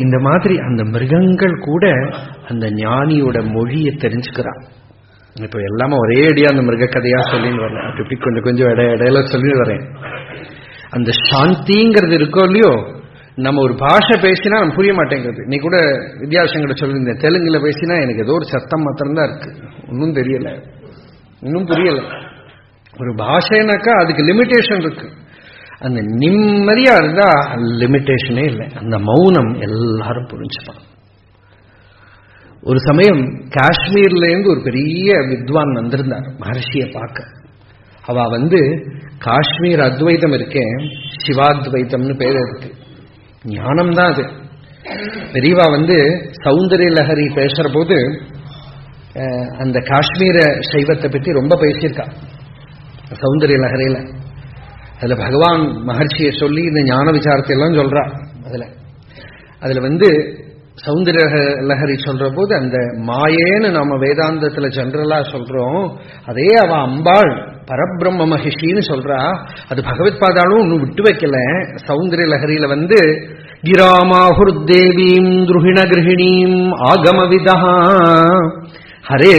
இந்த மாதிரி அந்த மிருகங்கள் கூட அந்த ஞானியோட மொழியை தெரிஞ்சுக்கிறான் இப்ப எல்லாமே ஒரே அடியா அந்த மிருக கதையா சொல்லின்னு வரேன் அப்படி இப்படி கொஞ்சம் கொஞ்சம் இட இடையில சொல்லி வரேன். அந்த சாந்திங்கிறது இருக்கோ இல்லையோ நம்ம ஒரு பாஷை பேசினா நம்ம புரிய மாட்டேங்கிறது. நீ கூட வித்யாசங்கட சொல்லியிருந்தேன். தெலுங்குல பேசினா எனக்கு ஏதோ ஒரு சத்தம் மாத்திரம்தான் இருக்கு. ஒன்றும் தெரியல. இன்னும் புரியல. ஒரு பாஷைனாக்கா அதுக்கு லிமிட்டேஷன் இருக்கு. அந்த நிம்மதியா இருந்தா லிமிட்டேஷனே இல்லை. அந்த மௌனம் எல்லாரும் புரிஞ்சுப்பான் ஒரு சமயம் காஷ்மீர்ல இருந்து ஒரு பெரிய வித்வான் வந்திருந்தார் மகர்ஷியை பார்க்க. அவ வந்து காஷ்மீர் அத்வைதம் இருக்கேன் சிவாத்வைத்தம்னு பேர் இருக்கு. ஞானம் தான் அது. பெரியவா வந்து சௌந்தரிய லஹரி பேசுற போது அந்த காஷ்மீர சைவத்தை பற்றி ரொம்ப பேசியிருக்கா சௌந்தரிய லஹரியில. அதுல பகவான் மகர்ஷியை சொல்லி இந்த ஞான விசாரத்தை எல்லாம் சொல்றா அதுல. அதுல வந்து சௌந்தரிய லஹரி சொல்ற போது அந்த மாயேன்னு நாம வேதாந்தத்துல ஜென்ரலா சொல்றோம் அதே அவ அம்பாள் பரபிரம்ம மகிஷின்னு சொல்றா. அது பகவத் பாதாலும் ஒன்னும் விட்டு வைக்கல. சௌந்தரிய லஹரியில வந்து கிராமாஹுர்தேவீம் துருகிண கிரகிணீம் ஆகமவிதா ஹரே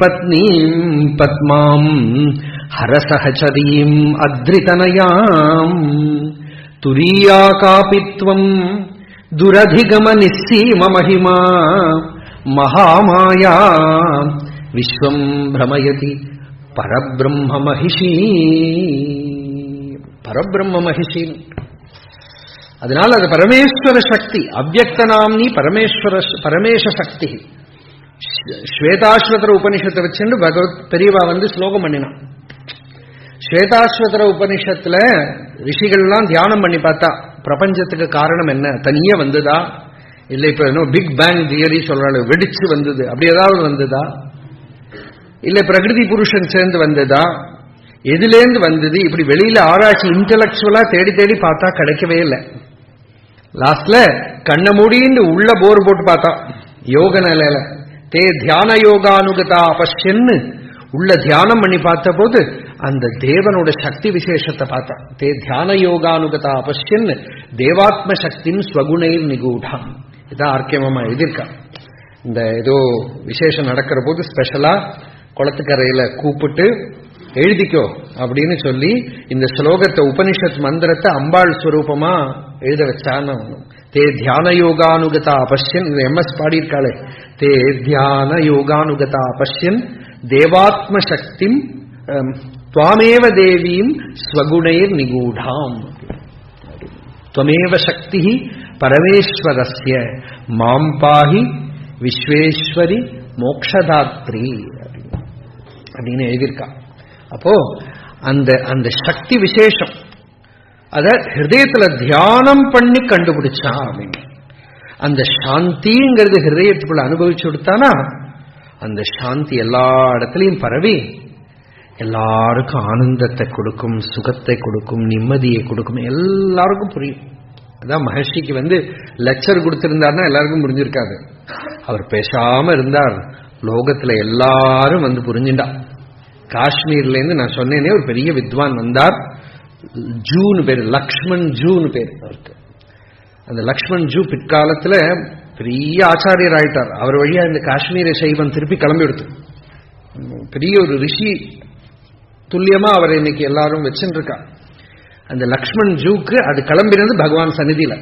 பத்னீம் பத்மாம் ஹரசஹச்சரீம் அத்ரிதனயாம் துரியா காபித்வம் துரதிகம நிஸ்ஸீம மகிமா மகாமாயா விஸ்வம் பிரமயதி பரபிரம்ம மகிஷி பரபிரம்ம மகிஷி அதனால அது பரமேஸ்வர சக்தி அவ்வக்த நாம்னி பரமேஸ்வர பரமேஷ சக்தி ஸ்வேதாஸ்வதர உபனிஷத்தை வச்சுட்டு பகவத் பெரியவா வந்து ஸ்லோகம் பண்ணினான் ஸ்வேதாஸ்வதர உபனிஷத்துல ரிஷிகள்லாம் தியானம் பண்ணி பார்த்தா பிரபஞ்சத்துக்கு காரணம் என்ன? தனியே வந்ததா? இல்லை இப்ப என்ன பிக் பேங் தியரி சொல்றாள் வெடிச்சு வந்தது. அப்படி ஏதாவது வந்ததா? இல்ல பிரகிருதி புருஷன் சேர்ந்து வந்ததா? எதுலேருந்து வந்தது? இப்படி வெளியில ஆராய்ச்சி இன்டலெக்சுவலா தேடி தேடி பார்த்தா கிடைக்கவே இல்லை. லாஸ்ட்ல கண்ணை மூடின்னு உள்ள போர் போட்டு பார்த்தா யோக நிலையில. தே தியான யோகானுகதா பஷ்யன்னு உள்ள தியானம் பண்ணி பார்த்த போது அந்த தேவனோட சக்தி விசேஷத்தை பார்த்தா தே தியான யோகானுகதா பஷ்யன் தேவாத்ம சக்தின் ஸ்வகுணைர் நிகூடாம். இதான் ஆர்க்கியமா எழுதியிருக்கா. இந்த ஏதோ விசேஷம் நடக்கிற போது ஸ்பெஷலா குளத்துக்கரையில கூப்பிட்டு எழுதிக்கோ அப்படின்னு சொல்லி இந்த ஸ்லோகத்தை உபனிஷத் மந்திரத்தை அம்பாள் ஸ்வரூபமா எழுத வச்சான்னு தே தியான யோகானுகதா பஷ்யன் இது எம்எஸ் பாடியிருக்காளே. தே தியான யோகானுகதா பஷ்யன் தேவாத்ம சக்திம் துவாமேவ தேவீம் ஸ்வகுணைர் நிகூடாம் துவமேவ சக்தி பரமேஸ்வரஸ்ய மாம் பாஹி விஸ்வேஸ்வரி மோக்ஷதாத்ரி அப்படின்னு எழுதியிருக்கா அப்போ அந்த அந்த சக்தி விசேஷம் அத ஹிருதயத்துல தியானம் பண்ணி கண்டுபிடிச்சா அப்படின்னு அந்த சாந்திங்கிறது ஹிருதயத்துக்குள்ள அனுபவிச்சு கொடுத்தானா அந்த சாந்தி எல்லா இடத்துலையும் பரவி எல்லாருக்கும் ஆனந்தத்தை கொடுக்கும் சுகத்தை கொடுக்கும் நிம்மதியை கொடுக்கும் எல்லாருக்கும் புரியும். அதான் மகர்ஷிக்கு வந்து லெக்சர் கொடுத்திருந்தார்னா எல்லாருக்கும் புரிஞ்சிருக்காது. அவர் பேசாம இருந்தார். லோகத்துல எல்லாரும் வந்து புரிஞ்சுண்டா காஷ்மீர்ல இருந்து நான் சொன்னேனே ஒரு பெரிய வித்வான் வந்தார். ஜூன் பேர் லக்ஷ்மண் ஜூன் பேர் அவருக்கு. அந்த லக்ஷ்மண் ஜூ பிற்காலத்துல பெரிய ஆச்சாரியர் ஆயிட்டார். அவர் வழியா இந்த காஷ்மீர சைவம் திருப்பி கிளம்பி எடுத்து. பெரிய ஒரு ரிஷி துல்லியமா அவர் இன்னைக்கு எல்லாரும் வச்சுருக்கா அந்த லக்ஷ்மண் ஜூக்கு அது கிளம்பினது பகவான் சந்நிதியில.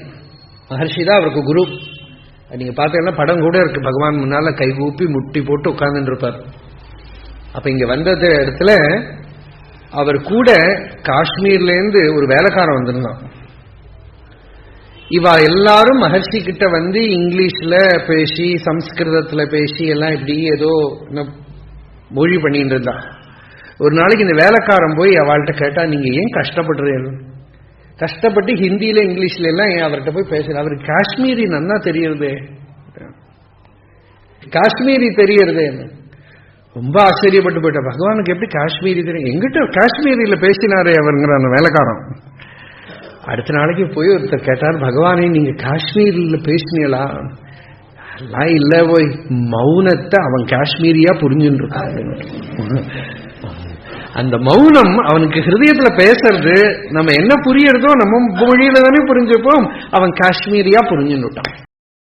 மகர்ஷி தான் அவருக்கு குரு. நீங்க பார்த்தீங்கன்னா படம் கூட இருக்கு. பகவான் முன்னால கைகூப்பி முட்டி போட்டு உட்கார்ந்துட்டு இருப்பார் அப்ப இங்க வந்தது இடத்துல அவர் கூட காஷ்மீர்ல இருந்து ஒரு வேலைக்காரன் வந்திருந்தான். இவா எல்லாரும் மகர்ஷி கிட்ட வந்து இங்கிலீஷ்ல பேசி சம்ஸ்கிருதத்துல பேசி எல்லாம் இப்படி ஏதோ மொழி பண்ணிட்டு இருந்தான் ஒரு நாளைக்கு இந்த வேலைக்காரன் போய் அவள்கிட்ட கேட்டா நீங்க ஏன் கஷ்டப்படுறீங்க? கஷ்டப்பட்டு ஹிந்தியில இங்கிலீஷ்ல எல்லாம் ஏன் அவர்கிட்ட போய் பேசுற? அவருக்கு காஷ்மீரி நன்னா தெரியறது. காஷ்மீரி தெரியறது. ரொம்ப ஆச்சரியப்பட்டு போயிட்ட. பகவானுக்கு எப்படி காஷ்மீரி தெரியும்? எங்கிட்ட காஷ்மீரியில பேசினாரே அவருங்கிற அந்த வேலைக்காரன். அடுத்த நாளைக்கு போய் ஒருத்தர் கேட்டார் பகவானே நீங்க காஷ்மீர்ல பேசினீங்களா? அதெல்லாம் இல்ல போய் மௌனத்தை அவன் காஷ்மீரியா புரிஞ்சுட்டு இருக்கான் அந்த மௌனம் அவனுக்கு ஹிருதயத்துல பேசுறது நம்ம என்ன புரியறதோ நம்ம மொழியில தானே புரிஞ்சுப்போம். அவன் காஷ்மீரியா புரிஞ்சுட்டான்